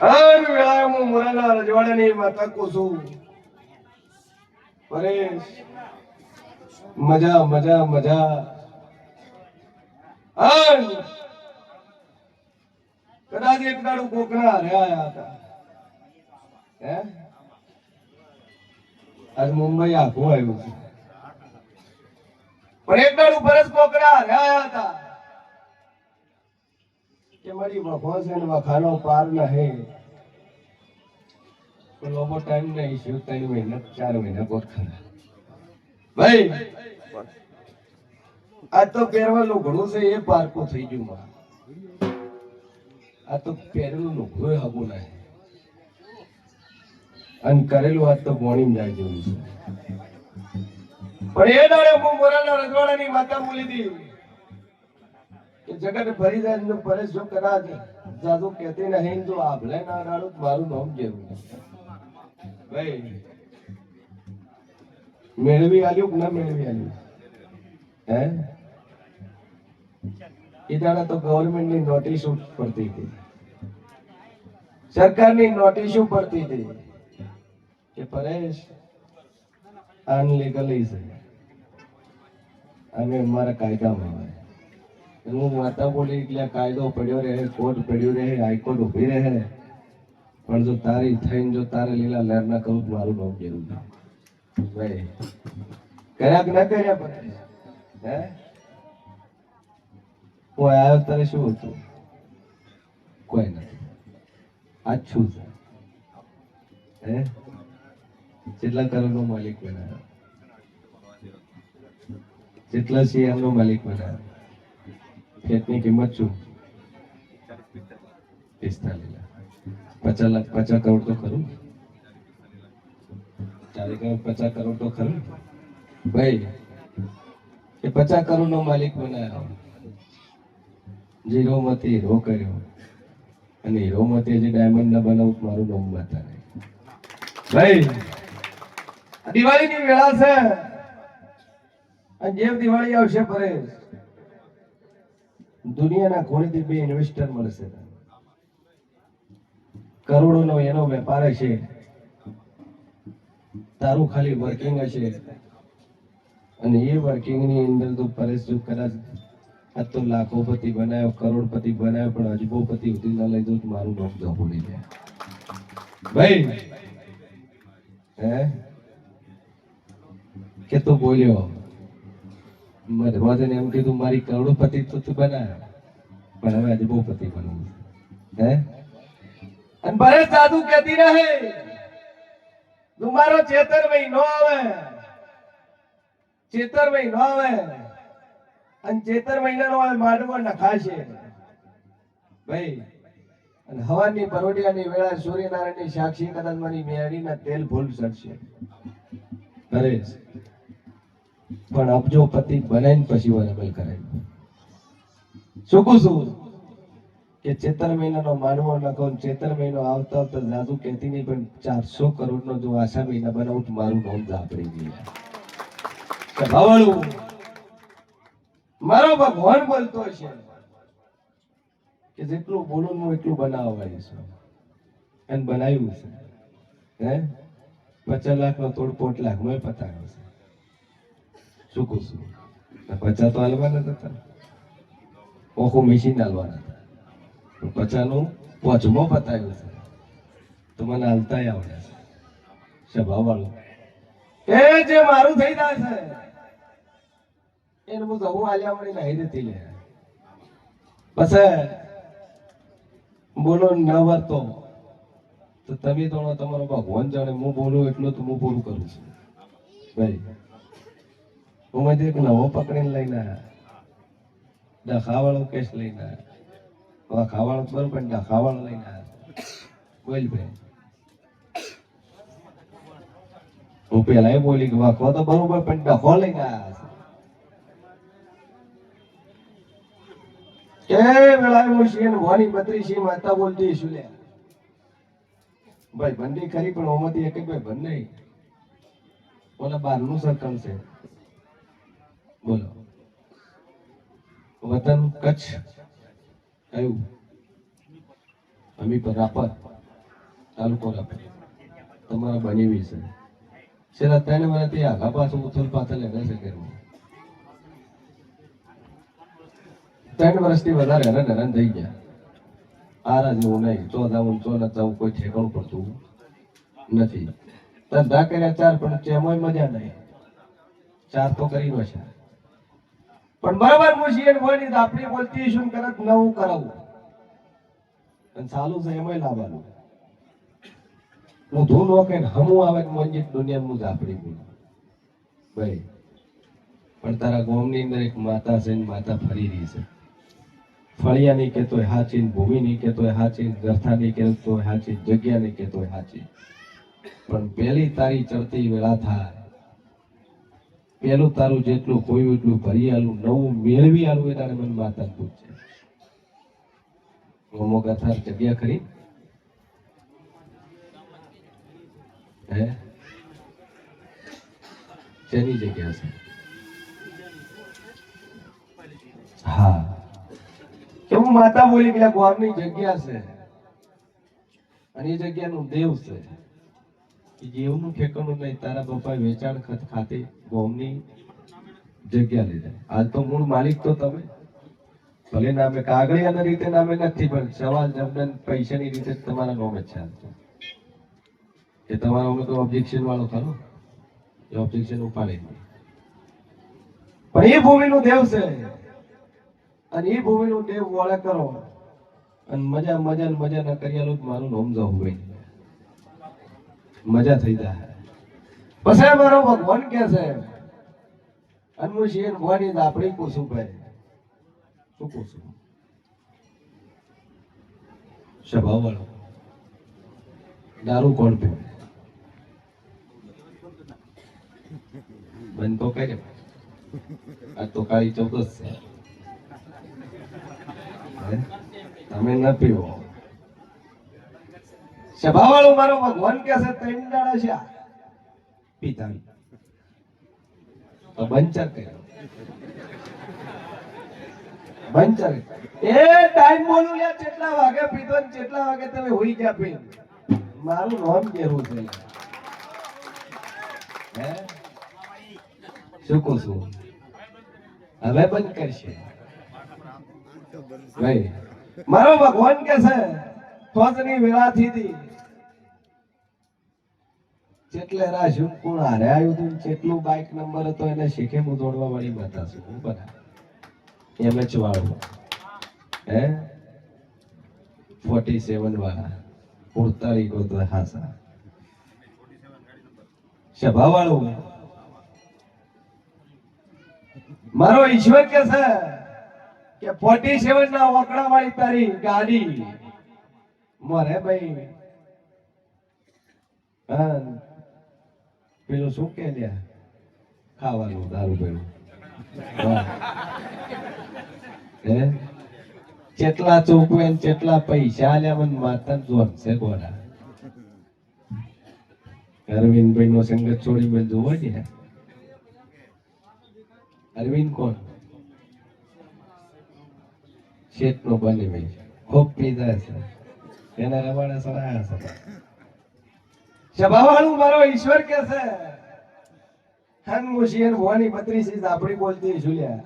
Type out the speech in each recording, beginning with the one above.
હર વેળાએ હું રજવાડાની માતા કો પરેશ, મજા મજા મજા. અન કદાચ એક દાડું કોકના હાર્યા હતા. હે? આજ મુંબઈ આખું આવ્યું પણ એક દાડું પરસ કોકના રહ્યા હતા. કે મારી વખો વખાનો પાર નહે. લોકો ટાઈમ નહીં છે ત્રણ મહિના, ચાર મહિના કોટ ખરા. ભાઈ, આ તો પહેરવાનું ઘણું છે, એ પારકું થઈ ગયું માં આ તો પહેરેલું લુગડું હગું નહીં. અને કરેલું વાત તો ભોણી જાય જેવું છે. પણ એ દાડે હું મોરાના રજવાડાની માતા બોલી હતી. જગત ભરી જાય ને જો પરેશ જો કદાચ જાદુ કહેતી નહીં જો આભલે ના રાડું, મારું નામ જેવું ભાઈ, મેળવી આલ્યું કે ના મેળવી આલ્યું? હે? એ દાડા તો ગવર્મેન્ટની નોટિસ પડતી હતી. સરકારની નોટિસ પડતી હતી કે પરેશ અનલીગલી છે. અને મારા કાયદામાં આવે. હું માતા બોલી એટલે કાયદો પડ્યો રહે, કોર્ટ પડ્યો રહે, હાઈકોર્ટ ઊભી રહે. પણ જો તારી થઈને જો તારે લીલા લહેર ના તો મારું નામ કેવું ભાઈ, કર્યા કે ના કર્યા પણ હે? આવ્યો તારે શું હતું? કોઈ નથી. આજ છું છે હે? જેટલા કરોડનો માલિક બનાવ્યો કેટલા શેરનો માલિક બનાવ્યો ખેતની કિંમત શું પિસ્તાલીસ પચાસ લાખ પચાસ કરોડ તો ખરું ચાલી કરોડ પચાસ કરોડ તો ખરું ભાઈ એ પચાસ કરોડ નો માલિક બનાવ્યો જીરો માંથી હીરો કર્યો અને હીરો માંથી જે ડાયમંડ ના બનાવું મારું નામ બતા ભાઈ દિવાળીની વેળા છે અને જેમ દિવાળી આવશે પરેશ દુનિયાના ખૂણેથી બે ઇન્વેસ્ટર મળશે કરોડોનો એનો વેપાર હશે. તારું ખાલી વર્કિંગ હશે. અને એ વર્કિંગની અંદર તો પરેશ જો કદાચ આ તો લાખોપતિ બનાવ્યો કરોડપતિ બનાવ્યો પણ અજબોપતિ સુધી ના લઈ દઉં મારું નામ તો ભૂલી જાય. ભાઈ! હે? કે તું બોલ્યો? મધવાદને એમ કીધું, મારી કરોડોપતિ તો તું બનાવ પણ હવે આજે બહુ પતિ બનવું હે? અને ભરે સાધુ કહેતી રહે, તું મારો ચેતર નો આવે. ચેતર મહિનો આવે. અને ચેતર મહિનાનો આ માંડવો નખાશે. ભાઈ, અને હવાની પરોડિયાની વેળા સૂર્યનારાયણની સાક્ષી કદાચ મારી મેળીના તેલ ભૂલ સડશે પરેશ પણ અબજો પતિ બનાવીને પછી વરબલ કરાય. શું કહું છું? કે ચેતર મહિનાનો માનવો ને ચેતર મહિનો આવતા આવતા જાદુ કહેતી નહીં, પણ ચારસો કરોડ નો જો આશા મહિના બનાવું તો મારું નામ ઝાપડી ગયા મારો ભગવાન બોલતો છે કે જેટલું બોલું હું એટલું બનાવવાની છું. અને બનાવ્યું છે. હે? પચાસ લાખનો તોડપોટ લાખ મેં પતાવ્યો છે. શું કહું છું પચાસ તો હાલવાના હતા. ઓખું મશીન હાલવાના હતા. પણ પચાસનું પોચમો પતાવ્યો છે. તો મને હાલતા આવડે છે. સ્વભાવ વાળું. એ જે મારું થઈ જાય છે. એને હું જવું હાલ્યા વળી નહીં દેતી લે પછી બોલો ન વર્તો તો તમે તો તમારો ભગવાન જાણે હું બોલું એટલું તો હું પૂરું કરું છું. ભાઈ હું મને એક નવો પકડીને લઈને આવ્યા. ડખાવાળો કેસ લઈને આવ્યા. ખાવાળો બરોબર પણ ડખાવાળો લઈને આવ્યા. બોલ હું પેલા બોલી કે વાખો તો બરોબર પણ ડખો લઈને આવ્યા માતા બોલતી શું લે. ભાઈ બંદી ખરી, પણ ઓમાંથી એક ભાઈ બંધ નહીં. ઓલા બારનું સર્કલ છે. બોલો. વતન કચ્છ કયું? અમી પર રાપર, તાલુકો રાપર. તમારા બની છે છેલ્લા ત્રણ વર્ષથી આગા પાછું ઉથલ પાથલ એને છે કરવું ત્રણ વર્ષથી વધારે હેરાન હેરાન થઈ ગયા. આરા જેવું નહીં. ચોદા ચો ન ચૌ કોઈ ઠેકાણું પડતું નથી. ધંધા કર્યા ચાર પણ ચેમોય મજા નહીં. ચાર તો કરી નો છે પણ બરાબર મુશીએ બોલી આપણી બોલતી શું કરત નવું કરાવું. અને ચાલુ છે એમાં લાવવાનું. હું ધૂન કે હમું આવે કે દુનિયા મુજ આપણી બોલ ભાઈ, પણ તારા ગોમની અંદર એક માતા છે માતા ફરી રહી છે. ફળિયા નહીં કહેતો હાચી ભૂમિ નહીં કહેતો હાચી ગરથા નહીં કહેતો હાચી જગ્યા નહીં કહેતો હાચી. પણ પેલી તારી ચડતી વેળા થાય. પેલું તારું જેટલું કોઈ એટલું ભરી આલું, નવું મેળવી આલું એ તારે મને માતા છે. કથા જગ્યા કરી. હે? શેની જગ્યા છે? હા. કે માતા બોલી ગયા ગોરની જગ્યા છે. અને એ જગ્યાનું દેવ છે. જેવનું ઠેકાણું નહીં તારા પપ્પાએ વેચાણ ખત ખાતે ગોમની જગ્યા લીધા. આજ તો મૂળ માલિક તો તમે. ભલે નામે કાગળિયાના રીતે નામે નથી, પણ સવાલ જવાબ પૈસાની રીતે તમારા નામે જ છે એ તમારા અમે તો ઓબ્જેક્શન વાળો ખરો. એ ઓબ્જેક્શન ઉપાડી. પણ એ ભૂમિનું દેવ છે. અને એ ભૂમિનું દેવ વાળા કરો. અને મજા મજા મજા ના કર્યા મારું નોમ જવું ભાઈ મજા થઈ જાય. પછી મારો ભગવાન કે છે. અનમુશીન ભવાની આપણી કુસુમ ભાઈ. શું કુસુમ સ્વભાવ વાળો દારૂ કોણ પીવે? બંધ તો કરે. આ તો કાળી ચોક્કસ છે. તમે ન પીવો. સભા વાળો મારો ભગવાન કે છે, ત્રણ દાડા છે પિતા તો બંચર કર્યો. બંચર. એ ટાઈમ બોલું, લે કેટલા વાગે પીધો ને કેટલા વાગે તમે હોઈ ગયા પી મારું નામ કેવું છે? હે? શું કહું છું? હવે બંધ કરશે. ભાઈ, મારો ભગવાન કે છે ફોજની વેળા થી જેટલે જેટલે રાશું કોણ હારે આવ્યું હતું જેટલું બાઇક નંબર હતો એને શીખે હું દોડવા વાળી માતા છું. હું બધા. એમ એચ વાળું. હે? ફોર્ટી સેવન વાળા. ઉડતાળી તો હાસા. સભા વાળું. મારો ઈશ્વર કે છે કે ફોર્ટી સેવન ના ઓકડા વાળી તારી ગાડી મરે ભાઈ પેલું શું કે લ્યા? ખાવાનું, દારૂ પેલું હે. ચોકવે ને પૈસા આલ્યા મને માતા જોર છે ગોડા અરવિંદભાઈ નો સંગત છોડી મેં જોવો ને અરવિંદ કોણ? શેઠ નો બની ભાઈ. ખૂબ પીધા છે. એના રવાડે સડાયા છે સભાવાળું મારો ઈશ્વર કે છે? હન મુશિયન ભવાની બત્રીસી આપણી બોલતી ઝુલ્યા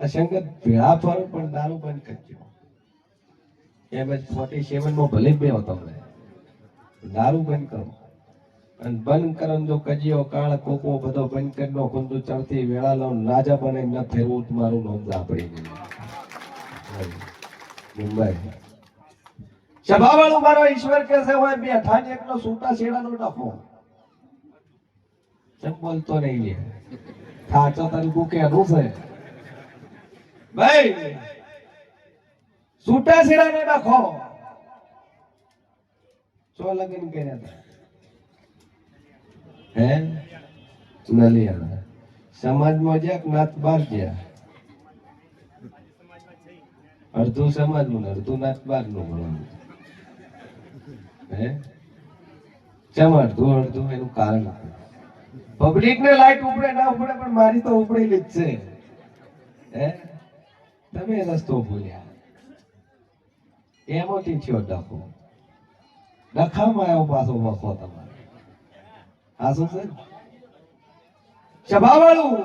આ સંગત ભેળા ફરો પણ દારૂ બંધ કરજો. એમ જ ફોર્ટી સેવનમાં ભલે બે હતો દારૂ બંધ કરો. અને બંધ કરો જો કજીઓ કાળ, કોકો બધો બંધ કરી નો કુંદુ ચડતી વેળા લો રાજા બને ન ફેરવું, મારું નામ આપણી મુંબઈ. સભાવાળું મારો ઈશ્વર કે છે હોય બેઠા ને સૂતા શેડા નો ડફો. ચમ બોલતો નહીં લે. થાચો તારી બુકે અનું છે. ભાઈ સૂટા શેડાનો ડખો ચો લગન કર્યા હતા હે? નલિયા સમાજમાં જ્યાં નાથ બાર જ્યાં. અડધું સમાજનું ને અડધું નાથ બારનું ભણવાનું. હે? જેમ અડધું અડધું એનું કારણ પબ્લિક ને લાઈટ ઉપડે, ના ઉપડે, પણ મારી તો ઉપડેલી જ છે. હે? તમે રસ્તો ભૂલ્યા એમાંથી થયો ડખો. ડખામાં આવ્યો પાછો વખો તમારે. આ શું છે? સભાવાળું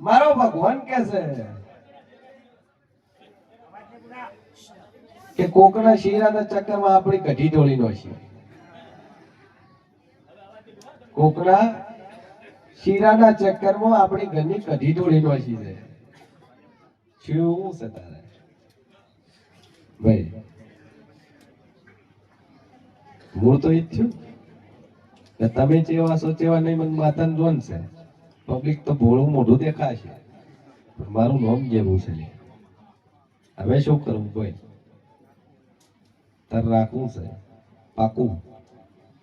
મારો ભગવાન કે છે? કે કોકના શીરાના ચક્કરમાં આપણી કઢી ઢોળી નો છે કોકના શીરાના ચક્કરમાં આપણી ઘરની કઢી ઢોળી નો છે. ભાઈ મૂળ તો એ જ થયું કે તમે જેવા છો તેવા નહીં, મને માતાને જોન છે. પબ્લિક તો ભોળું મોઢું દેખાશે, પણ મારું નામ જેવું છે. હવે શું કરવું ભાઈ? તાર રાખવું છે પાકું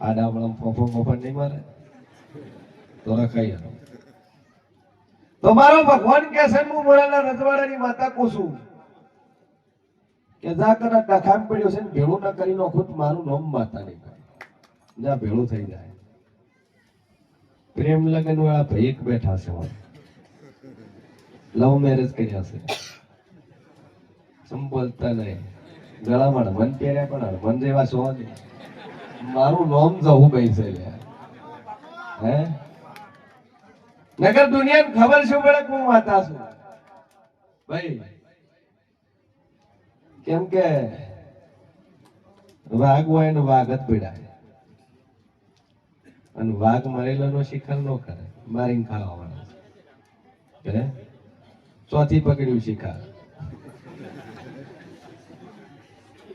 આડા વળમ ફોફો ફોફો નહીં મારે તો રખાઈ તો મારો ભગવાન કે છે હું મોરાના રજવાડાની માતા કોશું કે જા કરા ડખામ પડ્યો છે ને ભેળું ના કરી નાખું તો મારું નામ માતા નહીં કરે જા ભેળું થઈ જાય પ્રેમ લગન વાળા ભાઈ બેઠા છે લવ મેરેજ કર્યા છે સંબોલતા નહીં ગળામાં મન પહેર્યા પણ મન જેવા છો નહીં મારું નોમ જવું ભાઈ છે. હે? નગર દુનિયાને ખબર શું પડે હું માતા છું? ભાઈ, કેમ કે વાઘ હોય ને વાઘ જ પીડાય. અને વાઘ મરેલો નો શિખર નો કરે મારીને ખાવા વાળા ચોથી પકડ્યું શિકાર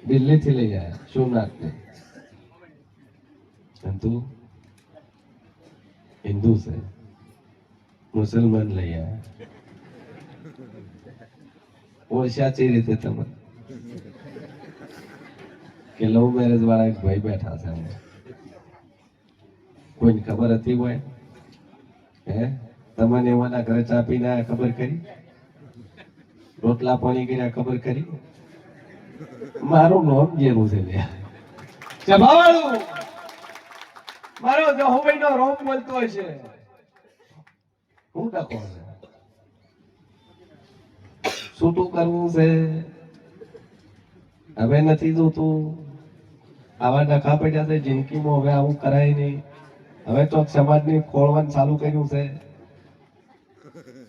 દિલ્હી થી લઈ આવ્યા સોમનાથ પરંતુ હિન્દુ છે, મુસલમાન લઈ આવ્યા છે રીતે તમે. કે લવ મેરેજ વાળા એક ભાઈ બેઠા છે કોઈને ખબર હતી હોય? હે? તમને એવાના ઘરે ચા પીને ખબર કરી? રોટલા પાણી કર્યા ખબર કરી? મારું નામ જેવું છે લ્યા. સભાવાળું મારો જહોભાઈ નો રોમ બોલતો છે. હું ટકો છૂટું કરવું છે? હવે નથી જોતું. આવા ડખા પડ્યા છે, જિંદગીમાં હવે આવું કરાય નહીં. હવે તો સમાજની ખોળવાનું ચાલુ કર્યું છે.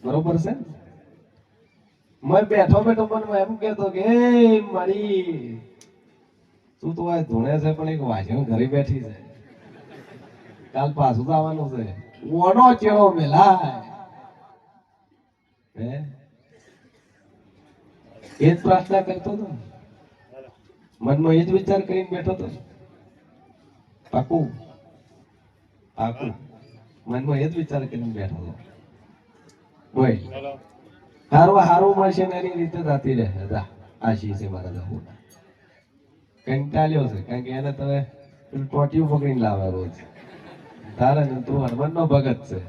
બરોબર છે મેં બેઠો બેઠો પણ એમ કેતો કે "એ મારી, તું તો આ ધૂણે છે, પણ એક વાજણ ઘરે બેઠી છે. કાલ પાછું તો આવવાનું છે. ઓનો ચેડો મેલાય. હે? એ જ પ્રાર્થના કરતો હતો મનમાં એ જ વિચાર કરીને બેઠો હતો. પાકું પાકું. મનમાં એ જ વિચાર કરીને બેઠો હતો. બોલ. હારું હારું મળશે ને એની રીતે જાતી રહે. હતા આશી છે મારા જવું કંટાળ્યો છે, કારણ કે એને તમે ટોટિયું પકડીને લાવે રોજ તારે ને તું હનુમાન નો ભગત છે.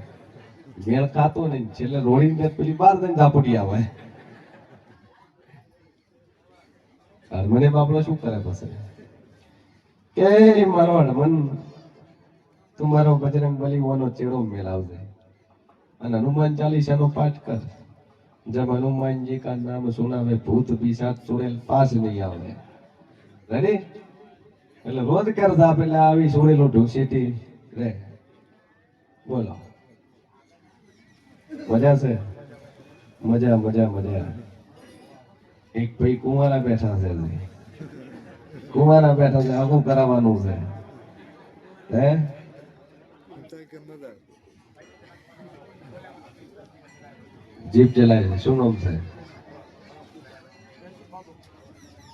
મેળ ખાતો ને છેલ્લે રોડીને પેલી બાર જઈને ઝાપટી આવે. હનુમાને બાપડો શું કરે પછી? કે મારો હનુમાન તું મારો બજરંગ બલી ઓનો ચેડો મેલાવજે અને હનુમાન ચાલીસાનો પાઠ કર. જબ હનુમાનજી કા નામ સુનાવે ભૂત પિશાચ ચુડેલ પાસ નહીં આવે રેડી એટલે રોજ કરતા પેલા આવી સુડેલું ઢૂસીટી. રે. બોલો. મજા છે? મજા મજા મજા. એક ભાઈ કુંવારા બેઠા છે. કુંવારા બેઠા છે આખું કરાવવાનું છે. હે? જીપ ચલાવે છે શું નામ છે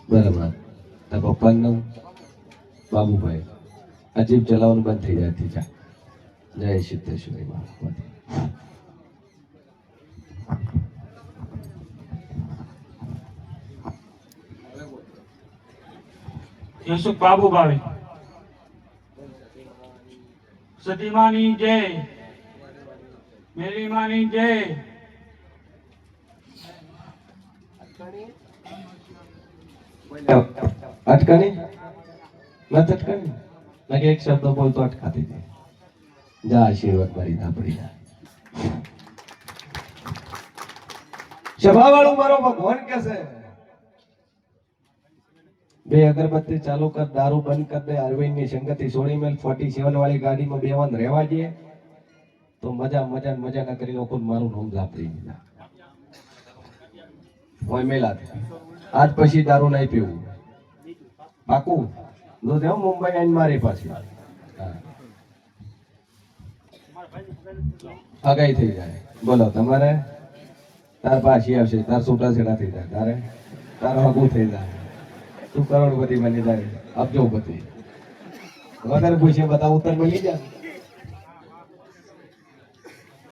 બરાબર તારા પપ્પાનું નામ બાબુભાઈ આ જીપ ચલાવવાનું બંધ થઈ જાય જા જય સિદ્ધેશ્વરી મહારાજ યુસુફ બાબુભાઈ સતીમાની જય મેરી માની જય અટકણી નથી અટકણી લાગે એક શબ્દ બોલતો અટકાતી હતી જા, આશીર્વાદ મારી ના પડી જા. સભાવાળું મારો ભગવાન કે છે. બે અગરબત્તી ચાલુ કર, દારૂ બંધ કર દે અરવિંદની સંગતિ સોળી મેલ ફોર્ટી સેવન વાળી ગાડીમાં બેવાન રહેવા દે. તો મજા મજા મજા ના કરી લોકો મારું નામ લાપરી દીધા. ઓય મેલા આજ પછી દારૂ નહીં પીવું. પાકું? જો તેમ મુંબઈ આવીને મારી પાછી. હા. હગાઈ થઈ જાય. બોલો, તમારે? તાર પાછી આવશે. તાર છૂટાછેડા થઈ જાય. તારે? તાર હગું થઈ જાય. તું કરોડપતિ બની જાય. અબજોપતિ વગર પૂછે, બધા ઉત્તર મળી જાય.